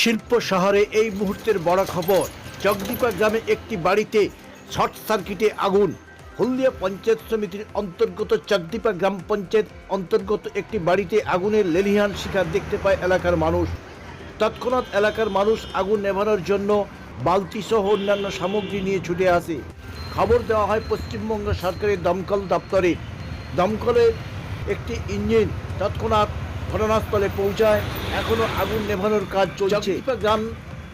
শিল্প শহরে এই মুহূর্তের বড় খবর। জগদীপা গ্রামে একটি বাড়িতে শর্ট সার্কিটে আগুন। হলদিয়া পঞ্চায়েত সমিতির অন্তর্গত চকদীপা গ্রাম পঞ্চায়েত অন্তর্গত একটি বাড়িতে আগুনের লেলিহান শিকার দেখতে পায় এলাকার মানুষ। তৎক্ষণাৎ এলাকার মানুষ আগুন নেভানোর জন্য বালতি সহ অন্যান্য সামগ্রী নিয়ে ছুটে আসে। খবর দেওয়া হয়, পশ্চিমবঙ্গ সরকারের দমকল দপ্তরে। দমকলের একটি ইঞ্জিন তৎক্ষণাৎ ঘটনাস্থলে পৌঁছায়। এখনও আগুন নেভানোর কাজ চলছে। গ্রাম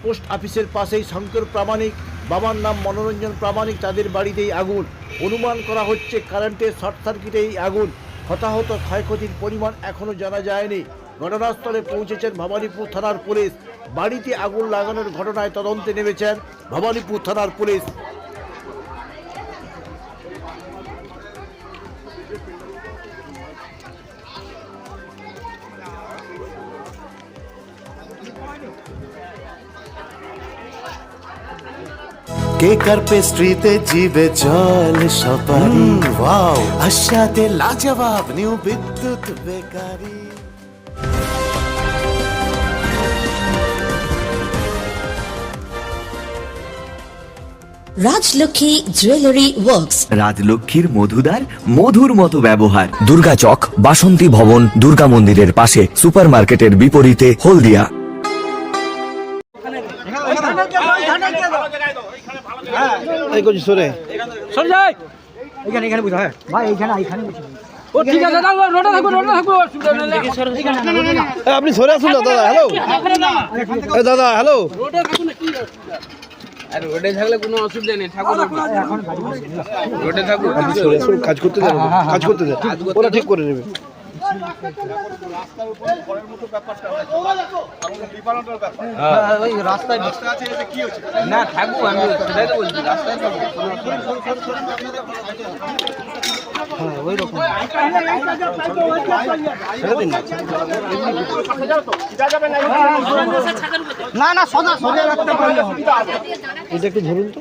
পোস্ট অফিসের পাশেই শঙ্কর প্রামাণিক, বাবার নাম মনোরঞ্জন প্রামাণিক, তাদের বাড়িতেই আগুন। অনুমান করা হচ্ছে কারেন্টের শর্ট সার্কিটেই আগুন। হতাহত ক্ষয়ক্ষতির পরিমাণ এখনও জানা যায়নি। ঘটনাস্থলে পৌঁছেছেন ভবানীপুর থানার পুলিশ। বাড়িতে আগুন লাগানোর ঘটনায় তদন্তে নেমেছেন ভবানীপুর থানার পুলিশ। কেকার পেস্ট্রিতে জিবে জল সপারি ওয়াও। আশাতে লাজবাব new Bidyut bakery. Rajlakshmi jewellery works. রাজলক্ষ্মীর মধুদার মধুর মতো ব্যবহার। দুর্গা চক বাসন্তী ভবন দুর্গা মন্দিরের পাশে সুপারমার্কেটের বিপরীতে হলদিয়া। সরে। যাই এখানে এখানে বুঝা হয়। ভাই এইখানে এইখানে ও ঠিক আছে থাকব রোডে থাকব রোডে থাকব আপনি সরে আসুন না দাদা হ্যালো দাদা হ্যালো রোডে থাকব কি আর রোডে থাকলে কোনো অসুবিধা নেই ঠাকুর রোডে। আসুন কাজ করতে দেন কাজ করতে দেন ওরা ঠিক করে নেবে। ওই রাস্তায় না থাকব আমি সেটাই তো বলছি রাস্তায় থাকব হ্যাঁ ওই রকম। না। না সোজা সোজা রাখতে পারলে হবে এটা একটু ধরুন তো।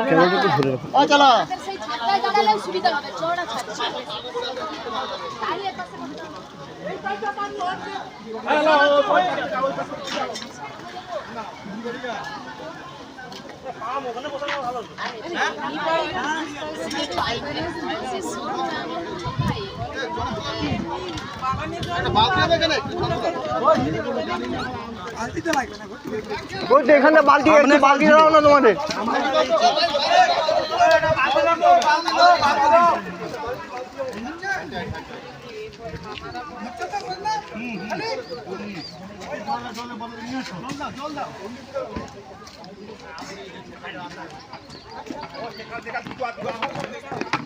ক্যামেরাটা একটু ধরে রাখুন দাঁড়ালে সুবিধা হবে চড়া ছাত্র দাঁড়িয়ে পাশে এখানে? বালতি বালতি দাও না তোমাদের।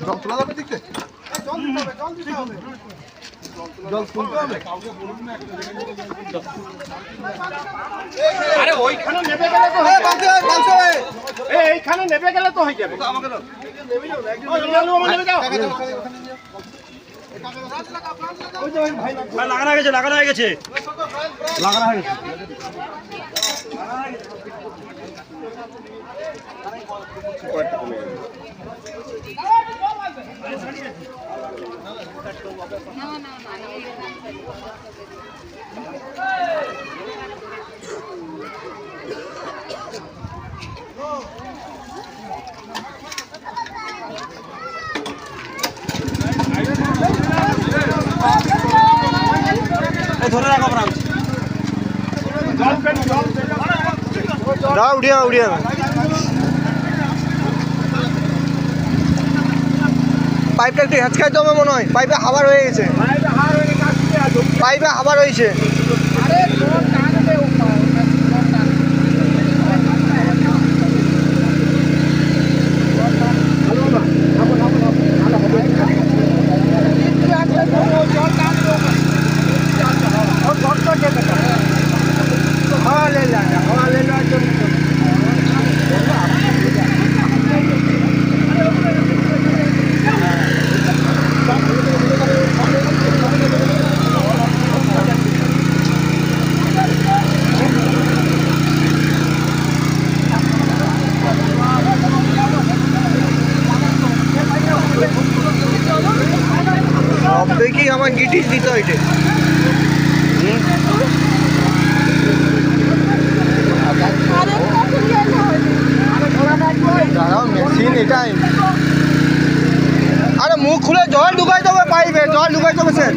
জল তোলা যাবে জল দিতে হবে জল দিতে হবে। আরে ওইখানে নেবে গেলে তো হয়ে যাবে। এই, এইখানে নেবে গেলে তো হয়ে যাবে। ওই লালু আমার নেবে যাও। লাগানো হয়ে গেছে লাগানো হয়ে গেছে। লাগানো হয়ে গেছে। দাও উড়িয়া উড়িয়া পাইপটা একটু হ্যাঁচকাইতে হবে মনে হয়। পাইপে হাওয়ার হয়ে গেছে পাইপে হাওয়ার হয়েছে। দেখি আমার গিটিস দিত ওইটে মেশিন এটাই। আরে মুখ খুলে জল ঢুকাই দেবে পাইবে জল ঢুকাই দেবে স্যার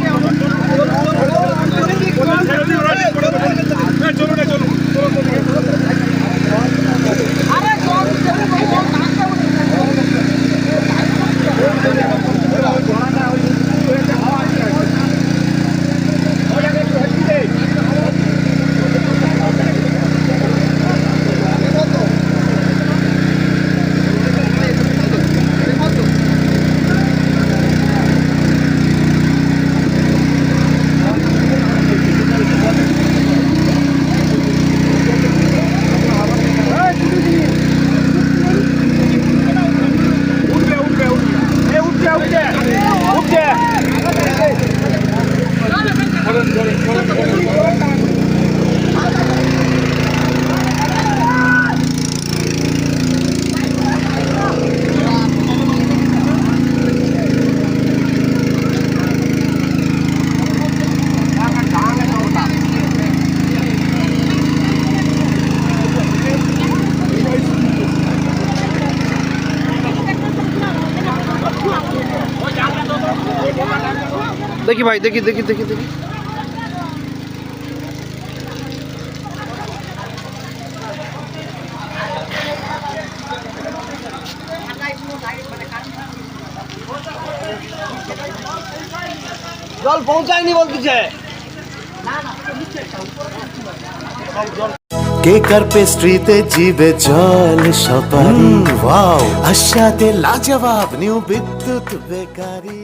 দেখি ভাই দেখি দেখি দেখি দেখি। জল পৌঁছায়নি বলতেছে। কেকার পেস্ট্রিতে জিবে জল সপারি ওয়াও। আশাতে লাজবাব new Bidyut bakery.